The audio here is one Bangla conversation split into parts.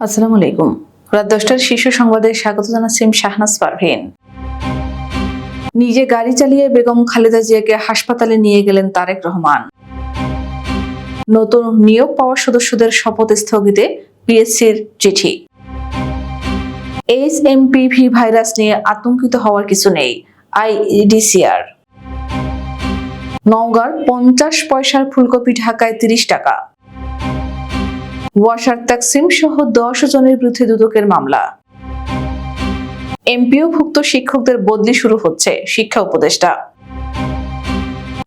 আসসালামু আলাইকুম। রাত দশটার শীর্ষ সংবাদে স্বাগত জানাচ্ছেন শাহনাজ পারভীন। নিজে গাড়ি চালিয়ে বেগম খালেদা জিয়াকে হাসপাতালে নিয়ে গেলেন তারেক রহমান। নতুন নিয়োগ পাওয়া সদস্যদের শপথ স্থগিতে পিএসসির চিঠি। এইচ এমপিভি ভাইরাস নিয়ে আতঙ্কিত হওয়ার কিছু নেই আইইডিসিআর নওগাঁর পঞ্চাশ পয়সার ফুলকপি ঢাকায় তিরিশ টাকা। ওয়াসার তাকসিম সহ দশ জনের বিরুদ্ধে দুদকের মামলা। এমপিও ভুক্ত শিক্ষকদের বদলি শুরু হচ্ছে শিক্ষা উপদেষ্টা।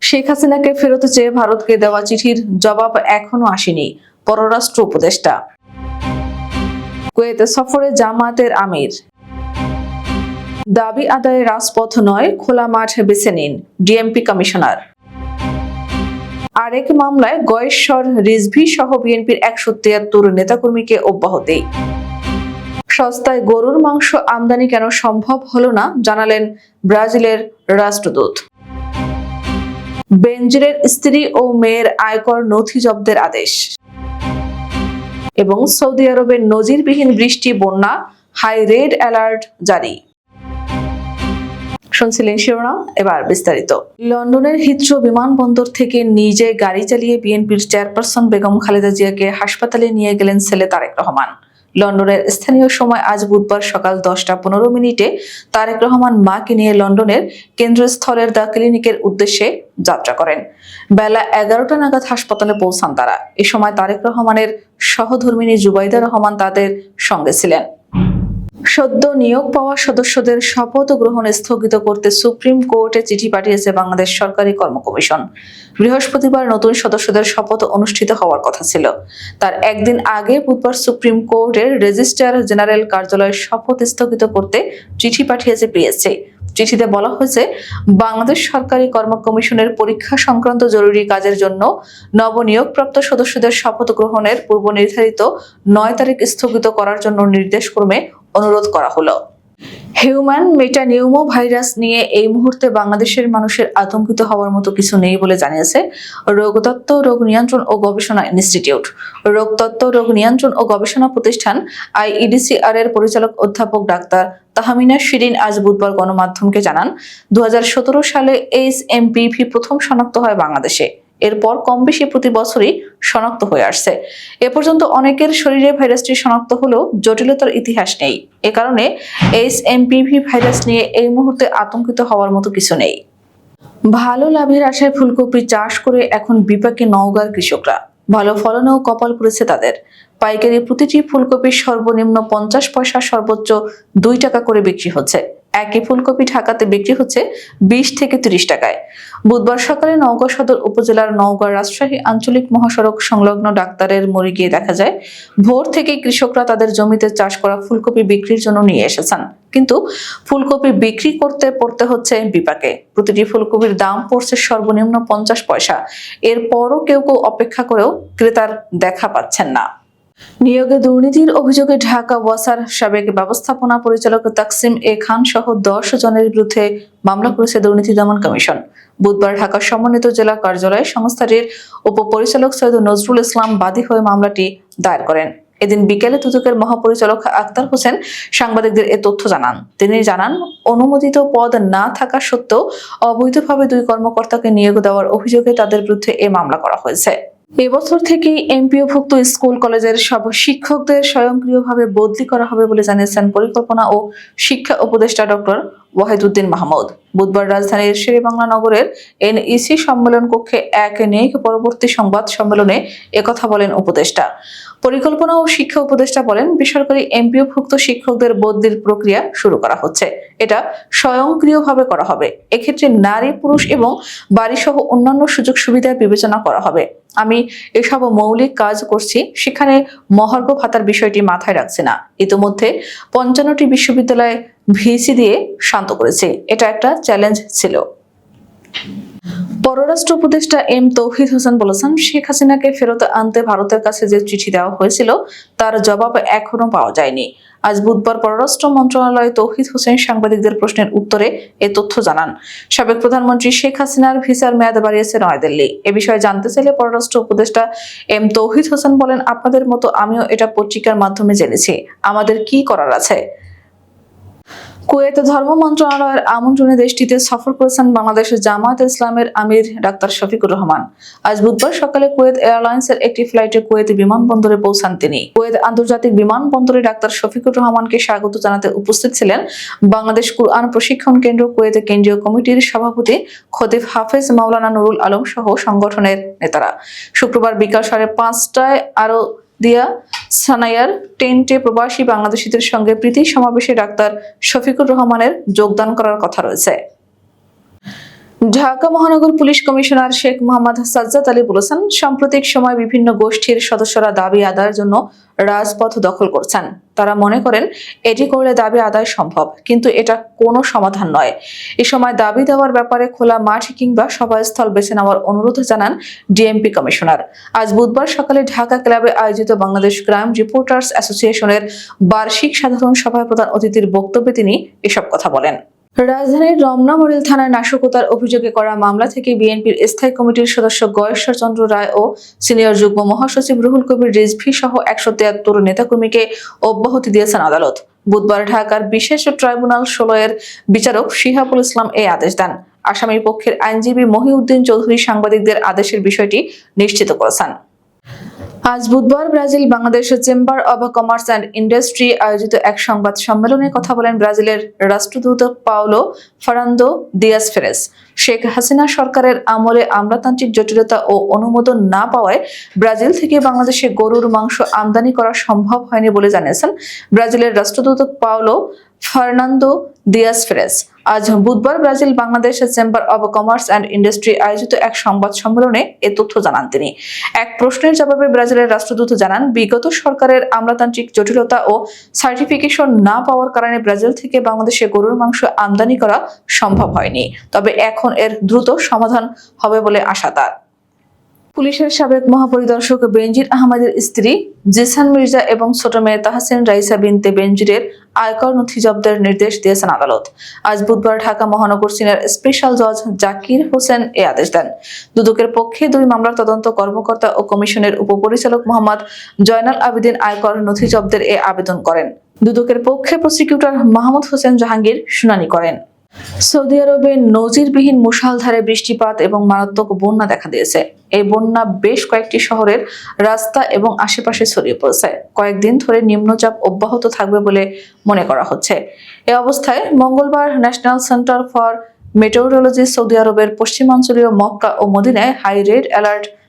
শেখ হাসিনাকে ফেরত চেয়ে ভারতকে দেওয়া চিঠির জবাব এখনও আসেনি পররাষ্ট্র উপদেষ্টা। কুয়েতে সফরে জামাতের আমির। দাবি আদায়ে রাজপথ নয়, খোলা মাঠ বেছে নিন ডিএমপি কমিশনার। আরেক মামলায় গয়েশ্বর রিজভি সহ বিএনপির একশো তিয়াত্তর নেতাকর্মীকে অব্যাহতি। সস্তায় গরুর মাংস আমদানি কেন সম্ভব হলো না, জানালেন ব্রাজিলের রাষ্ট্রদূত। বেনজিরের স্ত্রী ও মেয়ের আয়কর নথি জব্দের আদেশ। এবং সৌদি আরবের নজিরবিহীন বৃষ্টি, বন্যা, হাই রেড অ্যালার্ট জারি। শুনছিলেন শিরোনাম। এবার বিস্তারিত। লন্ডনের হিথ্রো বিমানবন্দর থেকে নিজে গাড়ি চালিয়ে বিএনপির চেয়ারপারসন বেগম খালেদা জিয়াকে হাসপাতালে নিয়ে গেলেন ছেলে তারেক রহমান। লন্ডনের স্থানীয় সময় আজ বুধবার সকাল দশটা পনেরো মিনিটে তারেক রহমান মাকে নিয়ে লন্ডনের কেন্দ্রস্থলের দ্য ক্লিনিকের উদ্দেশ্যে যাত্রা করেন। বেলা এগারোটা নাগাদ হাসপাতালে পৌঁছান তারা। এ সময় তারেক রহমানের সহধর্মিনী জুবাইদা রহমান তাদের সঙ্গে ছিলেন। সদ্য নিয়োগ পাওয়া সদস্যদের শপথ গ্রহণ স্থগিত করতে সুপ্রিম কোর্টে চিঠি পাঠিয়েছে বাংলাদেশ সরকারি কর্ম কমিশন বৃহস্পতিবার নতুন সদস্যদের শপথ অনুষ্ঠিত হওয়ার কথা ছিল। তার একদিন আগে বুধবার সুপ্রিম কোর্টের রেজিস্ট্রার জেনারেল কার্যালয়ের শপথ স্থগিত করতে চিঠি পাঠিয়েছে পিএসসি। চিঠিতে বলা হয়েছে, বাংলাদেশ সরকারি কর্ম কমিশনের পরীক্ষা সংক্রান্ত জরুরি কাজের জন্য নবনিয়োগপ্রাপ্ত সদস্যদের শপথ গ্রহণের পূর্ব নির্ধারিত নয় তারিখ স্থগিত করার জন্য নির্দেশ ক্রমে অনুরোধ করা হলো। হিউম্যান মেটানিউমো ভাইরাস নিয়ে এই মুহূর্তে বাংলাদেশের মানুষের আতঙ্কিত হওয়ার মতো কিছু নেই বলে জানিয়েছে রোগতত্ত্ব রোগ নিয়ন্ত্রণ ও গবেষণা ইনস্টিটিউট। রোগতত্ত্ব রোগ নিয়ন্ত্রণ ও গবেষণা প্রতিষ্ঠান আইইডিসিআর এর পরিচালক অধ্যাপক ডাক্তার তাহমিনা শিরিন আজ বুধবার গণমাধ্যমকে জানান দু হাজার সতেরো সালে এইচ এমপিভি প্রথম শনাক্ত হয় বাংলাদেশে। এরপর কম বেশি প্রতি বছরই শনাক্ত হয়ে আসছে। এ পর্যন্ত অনেকের শরীরে ভাইরাসটি শনাক্ত হলেও জটিলতার ইতিহাস নেই। এ কারণে এইচ এমপিভি ভাইরাস নিয়ে এই মুহূর্তে আতঙ্কিত হওয়ার মতো কিছু নেই। ভালো লাভের আশায় ফুলকপি চাষ করে এখন বিপাকে নওগাঁর কৃষকরা। ভালো ফলনেও কপাল পড়েছে তাদের। পাইকারি প্রতিটি ফুলকপির সর্বনিম্ন পঞ্চাশ পয়সা সর্বোচ্চ দুই টাকা করে বিক্রি হচ্ছে। একই ফুলকপি ঢাকাতে বিক্রি হচ্ছে বিশ থেকে তিরিশ টাকায়। বুধবার সকালে নওগাঁ সদর উপজেলার নওগাঁ রাজশাহী আঞ্চলিক মহাসড়ক সংলগ্ন ডাক্তারের মোড়ে গিয়ে দেখা যায়, ভোর থেকে কৃষকরা তাদের জমিতে চাষ করা ফুলকপি বিক্রির জন্য নিয়ে এসেছেন। কিন্তু ফুলকপি বিক্রি করতে পড়তে হচ্ছে বিপাকে। প্রতিটি ফুলকপির দাম পড়ছে সর্বনিম্ন পঞ্চাশ পয়সা। এরপরও কেউ কেউ অপেক্ষা করেও ক্রেতার দেখা পাচ্ছেন না। নিয়োগে দুর্নীতির অভিযোগে ঢাকা ওয়াসার সাবেক ব্যবস্থাপনা পরিচালক তাকসিম এ খান সহ দশ জনের বিরুদ্ধে মামলা করেছে দুর্নীতি দমন কমিশন। বুধবার ঢাকা সমন্বিত জেলা কার্যালয়ে সংস্থাটির উপপরিচালক সৈয়দ নজরুল ইসলাম বাদী হয়ে মামলাটি দায়ের করেন। এদিন বিকেলে দুদকের মহাপরিচালক আক্তার হোসেন সাংবাদিকদের এ তথ্য জানান। তিনি জানান, অনুমোদিত পদ না থাকা সত্ত্বেও অবৈধভাবে দুই কর্মকর্তাকে নিয়োগ দেওয়ার অভিযোগে তাদের বিরুদ্ধে এ মামলা করা হয়েছে। এবছর থেকেই এমপিওভুক্ত স্কুল কলেজের সব শিক্ষকদের স্বয়ংক্রিয়ভাবে বদলি করা হবে বলে জানিয়েছেন পরিকল্পনা ও শিক্ষা উপদেষ্টা ডক্টর ওয়াহিদুদ্দিন মাহমুদ। বুধবার রাজধানীর শেরেবাংলা নগরের এনইসি সম্মেলন কক্ষে এক নেক পরবর্তী সংবাদ সম্মেলনে একথা বলেন উপদেষ্টা। পরিকল্পনা ও শিক্ষা উপদেষ্টা বলেন, বেসরকারি এমপিওভুক্ত শিক্ষকদের বদলির প্রক্রিয়া শুরু করা হচ্ছে। এটা স্বয়ংক্রিয়ভাবে করা হবে। এক্ষেত্রে নারী, পুরুষ এবং বাড়িসহ অন্যান্য সুযোগ সুবিধা বিবেচনা করা হবে। আমি এসব মৌলিক কাজ করছি, সেখানে মহার্ঘ ভাতার বিষয়টি মাথায় রাখছি না। ইতিমধ্যে পঞ্চান্নটি বিশ্ববিদ্যালয়ে ভিসি দিয়ে শান্ত করেছে। এটা একটা চ্যালেঞ্জ ছিল। পররাষ্ট্র উপদেষ্টা এম তৌহিদ হোসেন বলেছেন, শেখ হাসিনাকে ফেরত আনতে ভারতের কাছে যে চিঠি দেওয়া হয়েছিল, তার জবাব এখনও পাওয়া যায়নি। আজ বুধবার পররাষ্ট্র মন্ত্রণালয়ে তৌহিদ হোসেন সাংবাদিকদের প্রশ্নের উত্তরে এ তথ্য জানান। সাবেক প্রধানমন্ত্রী শেখ হাসিনার ভিসার মেয়াদ বাড়িয়েছে নয়াদিল্লি। এ বিষয়ে জানতে চাইলে পররাষ্ট্র উপদেষ্টা এম তৌহিদ হোসেন বলেন, আপনাদের মতো আমিও এটা পত্রিকার মাধ্যমে জেনেছি। আমাদের কি করার আছে? কুয়েত ধর্ম মন্ত্রণালয়ের আমন্ত্রণে দেশটিতে সফর করেছেন বাংলাদেশের জামায়াত ইসলামের আমির ডাক্তার শফিকুর রহমান। আজ বুধবার সকালে কুয়েত এয়ারলাইন্সের একটি ফ্লাইটে কুয়েত বিমানবন্দরে পৌঁছান তিনি। কুয়েত আন্তর্জাতিক বিমানবন্দরে ডাক্তার শফিকুর রহমানকে স্বাগত জানাতে উপস্থিত ছিলেন বাংলাদেশ কুরআন প্রশিক্ষণ কেন্দ্র কুয়েতে কেন্দ্রীয় কমিটির সভাপতি খতিব হাফেজ মাওলানা নুরুল আলম সহ সংগঠনের নেতারা। শুক্রবার বিকাল সাড়ে পাঁচটায় আরও দিয়া সানায়ার টেন্টে প্রবাসী বাংলাদেশিদের সঙ্গে প্রীতি সমাবেশে ডাক্তার শফিকুর রহমানের যোগদান করার কথা রয়েছে। ঢাকা মহানগর পুলিশ কমিশনার শেখ মোহাম্মদ সাজ্জাদ আলী বলেছেন, সাম্প্রতিক সময় বিভিন্ন গোষ্ঠীর সদস্যরা দাবি আদায়ের জন্য রাজপথ দখল করছেন। তারা মনে করেন, এটি করলে দাবি আদায় সম্ভব, কিন্তু এটা কোনো সমাধান নয়। এ সময় দাবি দেওয়ার ব্যাপারে খোলা মাঠ কিংবা সভাস্থল বেছে নেওয়ার অনুরোধ জানান ডিএমপি কমিশনার। আজ বুধবার সকালে ঢাকা ক্লাবে আয়োজিত বাংলাদেশ ক্রাইম রিপোর্টার্স অ্যাসোসিয়েশনের বার্ষিক সাধারণ সভায় প্রধান অতিথির বক্তব্যে তিনি এসব কথা বলেন। রাজধানীর রমনা মডেল থানায় নাশকতার অভিযোগে করা মামলা থেকে বিএনপির স্থায়ী কমিটির সদস্য গয়েশ্বর চন্দ্র রায় ও সিনিয়র যুগ্ম মহাসচিব রুহুল কবির রিজভি সহ একশো তিয়াত্তর নেতাকর্মীকে অব্যাহতি দিয়েছেন আদালত। বুধবার ঢাকার বিশেষ ট্রাইব্যুনাল এর বিচারক শিহাবুল ইসলাম এই আদেশ দেন। আসামির পক্ষের আইনজীবী মহিউদ্দিন চৌধুরী সাংবাদিকদের আদেশের বিষয়টি নিশ্চিত করেছেন। আজ বুধবার ব্রাজিল বাংলাদেশের chamber of commerce and industry আয়োজিত এক সংবাদ সম্মেলনে কথা বলেন ব্রাজিলের রাষ্ট্রদূত পাওলো ফারান্দো দিয়াস ফেরেস। শেখ হাসিনা সরকারের আমলে আমলাতান্ত্রিক জটিলতা ও অনুমোদন না পাওয়ায় ব্রাজিল থেকে বাংলাদেশে গরুর মাংস আমদানি করা সম্ভব হয়নি বলে জানিয়েছেন ব্রাজিলের রাষ্ট্রদূত পাওলো ফার্নান্দো দিয়াস ফেরেস। আজ বুধবার Brazil, Bangladesh, chamber of commerce and industry আয়োজিত এক সংবাদ সম্মেলনে এ তথ্য জানান তিনি। এক প্রশ্নের জবাবে ব্রাজিলের রাষ্ট্রদূত জানান, বিগত সরকারের আমলাতান্ত্রিক জটিলতা ও সার্টিফিকেশন না পাওয়ার কারণে ব্রাজিল থেকে বাংলাদেশে গরুর মাংস আমদানি করা সম্ভব হয়নি। তবে এখন এর দ্রুত সমাধান হবে বলে আশা তার। পুলিশের সাবেক মহাপরিদর্শক বেনজির আহমেদের স্ত্রী জিসান মির্জা এবং ছোট মেয়ে তাহসিন রাইসা বিনতে বেনজিরের আয়কর নথি জব্দের নির্দেশ দিয়েছেন আদালত। আজ বুধবার ঢাকা মহানগর সিনিয়র স্পেশাল জজ জাকির হোসেন এ আদেশ দেন। দুদকের পক্ষে দুই মামলার তদন্ত কর্মকর্তা ও কমিশনের উপপরিচালক মোহাম্মদ জয়নাল আবেদিন আয়কর নথি জব্দের এ আবেদন করেন। দুদকের পক্ষে প্রসিকিউটর মাহমুদ হোসেন জাহাঙ্গীর শুনানি করেন। সৌদি আরবে নজিরবিহীন মুষালধারে বৃষ্টিপাত এবং মারাত্মক বন্যা দেখা দিয়েছে। এই বন্যা বেশ কয়েকটি শহরের রাস্তা এবং আশেপাশে ছড়িয়ে পড়েছে। কয়েকদিন ধরে নিম্নচাপ অব্যাহত থাকবে বলে মনে করা হচ্ছে। এ অবস্থায় মঙ্গলবার national centre for meteorology Saudi আরবের পশ্চিমাঞ্চলীয় মক্কা ও মদিনায় হাই রেড অ্যালার্ট